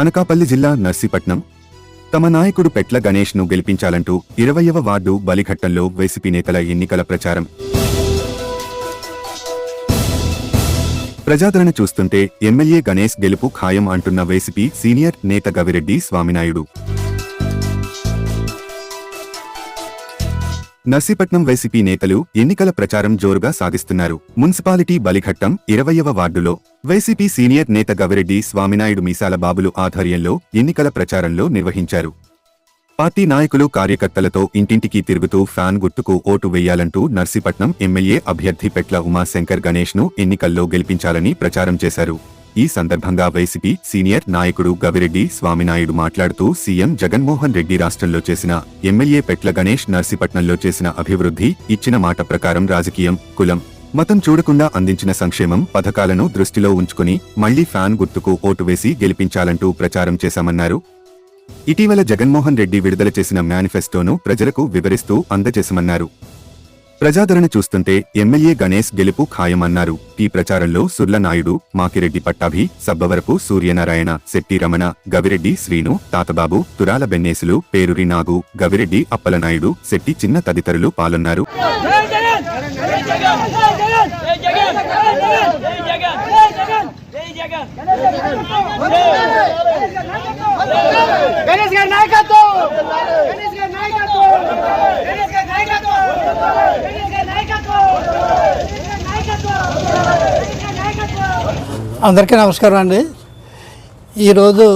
అనకాపల్లి జిల్లా నర్సీపట్నం. తమ నాయకుడు పెట్ల గణేష్ను గెలిపించాలంటూ ఇరవయవ వార్డు బలిఘట్టంలో వైసీపీ నేతల ఎన్నికల ప్రచారం. ప్రజాదరణ చూస్తుంటే ఎమ్మెల్యే గణేష్ గెలుపు ఖాయం అంటున్న వైసీపీ సీనియర్ నేత గవిరెడ్డి స్వామినాయుడు. నర్సీపట్నం వైసీపీ నేతలు ఎన్నికల ప్రచారం జోరుగా సాగిస్తున్నారు. మున్సిపాలిటీ బలిఘట్టం ఇరవయవ వార్డులో. వైసీపీ సీనియర్ నేత గవిరెడ్డి స్వామినాయుడు మీసాల బాబులు ఆధ్వర్యంలో ఎన్నికల ప్రచారంలో నిర్వహించారు. పార్టీ నాయకులు కార్యకర్తలతో ఇంటింటికి తిరుగుతూ ఫ్యాన్ గుర్తుకు ఓటు వేయాలంటూ నర్సీపట్నం ఎమ్మెల్యే అభ్యర్థి పెట్ల ఉమాశంకర్ గణేష్ను ఎన్నికల్లో గెలిపించాలని ప్రచారం చేశారు. ఈ సందర్భంగా వైసీపీ సీనియర్ నాయకుడు గవిరెడ్డి స్వామినాయుడు మాట్లాడుతూ సీఎం జగన్మోహన్ రెడ్డి రాష్ట్రంలో చేసిన ఎమ్మెల్యే పెట్ల గణేష్ నర్సీపట్నంలో చేసిన అభివృద్ధి ఇచ్చిన మాట ప్రకారం రాజకీయం కులం మతం చూడకుండా అందించిన సంక్షేమం పథకాలను దృష్టిలో ఉంచుకుని మళ్ళీ ఫ్యాన్ గుర్తుకు ఓటు వేసి గెలిపించాలంటూ ప్రచారం చేశామన్నారు. ఇటీవల జగన్మోహన్ రెడ్డి విడుదల చేసిన మేనిఫెస్టోను ప్రజలకు వివరిస్తూ అందజేశామన్నారు. ప్రజాదరణ చూస్తుంటే ఎమ్మెల్యే గణేష్ గెలుపు ఖాయమన్నారు ఈ ప్రచారంలో సుర్ల నాయుడు మాకిరెడ్డి పట్టాభి సబ్బవరపు సూర్యనారాయణ శెట్టి రమణ గవిరెడ్డి శ్రీను తాతబాబు తురాల బెన్నేసులు పేరురి నాగు గవిరెడ్డి అప్పలనాయుడు శెట్టి చిన్న తదితరులు పాల్గొన్నారు జై జగన్ జై జగన్ జై జగన్ జై జగన్ జై జగన్ జై జగన్ జై జగన్ గణేష్ గారి నాయకత్వం గణేష్ గారి నాయకత్వం గణేష్ గారి నాయకత్వం గణేష్ గారి నాయకత్వం గణేష్ గారి నాయకత్వం గణేష్ గారి నాయకత్వం అందరికీ నమస్కారం అండి. ఈరోజు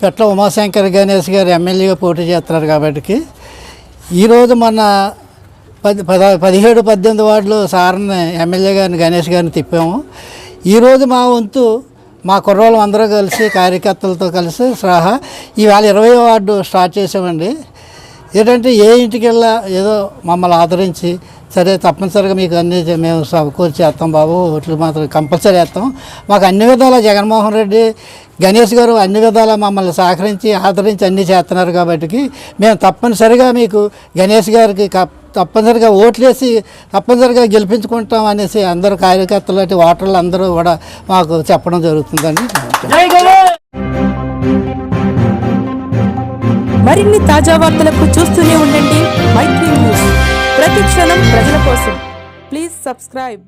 పెట్ల ఉమాశంకర్ గణేష్ గారు ఎమ్మెల్యేగా పోటీ చేస్తున్నారు కాబట్టి ఈరోజు మన పది పద పదిహేడు పద్దెనిమిది వార్డులు సార్ని ఎమ్మెల్యే గారిని గణేష్ గారిని తిప్పాము. ఈరోజు మా వంతు మా కుర్రోళ్ళం అందరూ కలిసి కార్యకర్తలతో కలిసి సహా ఇవాళ ఇరవై వార్డు స్టార్ట్ చేసామండి. ఏంటంటే ఏ ఇంటికి వెళ్ళా ఏదో మమ్మల్ని ఆదరించి సరే తప్పనిసరిగా మీకు అన్ని మేము సమకూర్చి చేస్తాం బాబు. ఓట్లు మాత్రం కంపల్సరీ వేస్తాం మాకు అన్ని విధాలా జగన్మోహన్ రెడ్డి గణేష్ గారు అన్ని విధాలా మమ్మల్ని సహకరించి ఆదరించి అన్నీ చేస్తున్నారు కాబట్టి మేము తప్పనిసరిగా మీకు గణేష్ గారికి తప్పనిసరిగా ఓట్లేసి తప్పనిసరిగా గెలిపించుకుంటాం అనేసి అందరు కార్యకర్తలు అంటే ఓటర్లు అందరూ కూడా మాకు చెప్పడం జరుగుతుందండి. మరిన్ని తాజా వార్తలకు చూస్తూనే ఉండండి. ప్రతి క్షణం ప్రజల కోసం. Please subscribe.